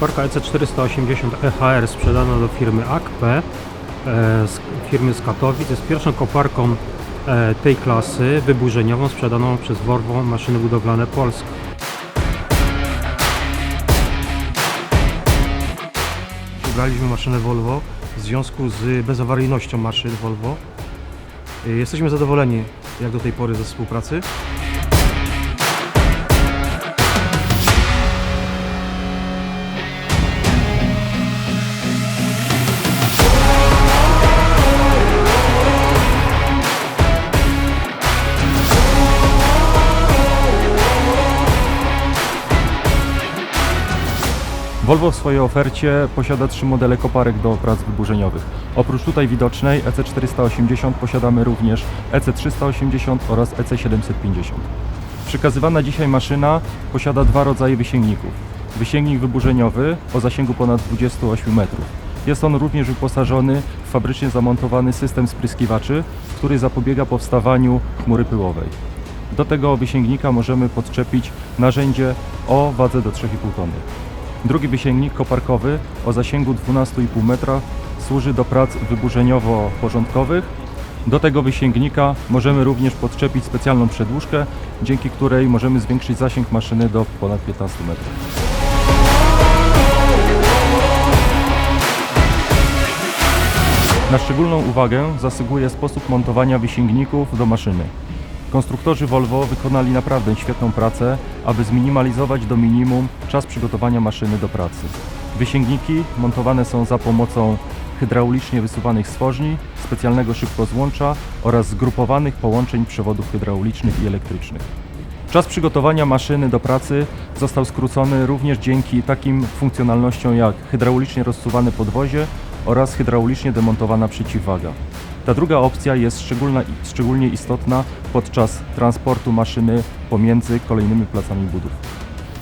koparka E EC480 EHR sprzedana do firmy AKP, e, z firmy z Katowic. Jest pierwszą koparką e, tej klasy wyburzeniową sprzedaną przez Volvo Maszyny Budowlane Polska. Wybraliśmy maszynę Volvo w związku z bezawaryjnością maszyn Volvo. Jesteśmy zadowoleni jak do tej pory ze współpracy. Volvo w swojej ofercie posiada trzy modele koparek do prac wyburzeniowych. Oprócz tutaj widocznej E EC480 posiadamy również E EC380 oraz E EC750. Przekazywana dzisiaj maszyna posiada dwa rodzaje wysięgników. Wysięgnik wyburzeniowy o zasięgu ponad 28 metrów. Jest on również wyposażony w fabrycznie zamontowany system spryskiwaczy, który zapobiega powstawaniu chmury pyłowej. Do tego wysięgnika możemy podczepić narzędzie o wadze do 3,5 tony. Drugi wysięgnik koparkowy o zasięgu 12,5 metra służy do prac wyburzeniowo-porządkowych. Do tego wysięgnika możemy również podczepić specjalną przedłużkę, dzięki której możemy zwiększyć zasięg maszyny do ponad 15 metrów. Na szczególną uwagę zasługuje sposób montowania wysięgników do maszyny. Konstruktorzy Volvo wykonali naprawdę świetną pracę, aby zminimalizować do minimum czas przygotowania maszyny do pracy. Wysięgniki montowane są za pomocą hydraulicznie wysuwanych stworzni, specjalnego szybkozłącza oraz zgrupowanych połączeń przewodów hydraulicznych i elektrycznych. Czas przygotowania maszyny do pracy został skrócony również dzięki takim funkcjonalnościom jak hydraulicznie rozsuwane podwozie oraz hydraulicznie demontowana przeciwwaga. Ta druga opcja jest szczególnie istotna podczas transportu maszyny pomiędzy kolejnymi placami budów.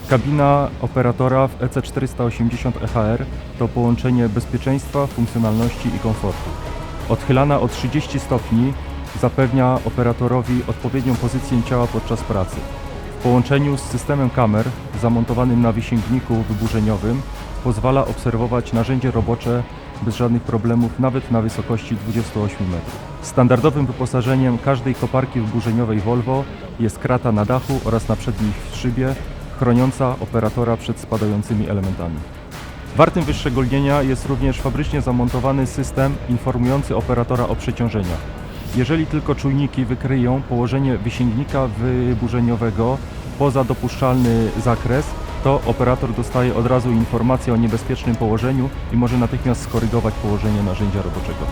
Kabina operatora w E EC480 EHR to połączenie bezpieczeństwa, funkcjonalności i komfortu. Odchylana o 30 stopni zapewnia operatorowi odpowiednią pozycję ciała podczas pracy. W połączeniu z systemem kamer zamontowanym na wysięgniku wyburzeniowym pozwala obserwować narzędzie robocze bez żadnych problemów nawet na wysokości 28 metrów. Standardowym wyposażeniem każdej koparki wyburzeniowej Volvo jest krata na dachu oraz na przedniej szybie chroniąca operatora przed spadającymi elementami. Wartym wyszczególnienia jest również fabrycznie zamontowany system informujący operatora o przeciążeniach. Jeżeli tylko czujniki wykryją położenie wysięgnika wyburzeniowego poza dopuszczalny zakres, to operator dostaje od razu informację o niebezpiecznym położeniu i może natychmiast skorygować położenie narzędzia roboczego.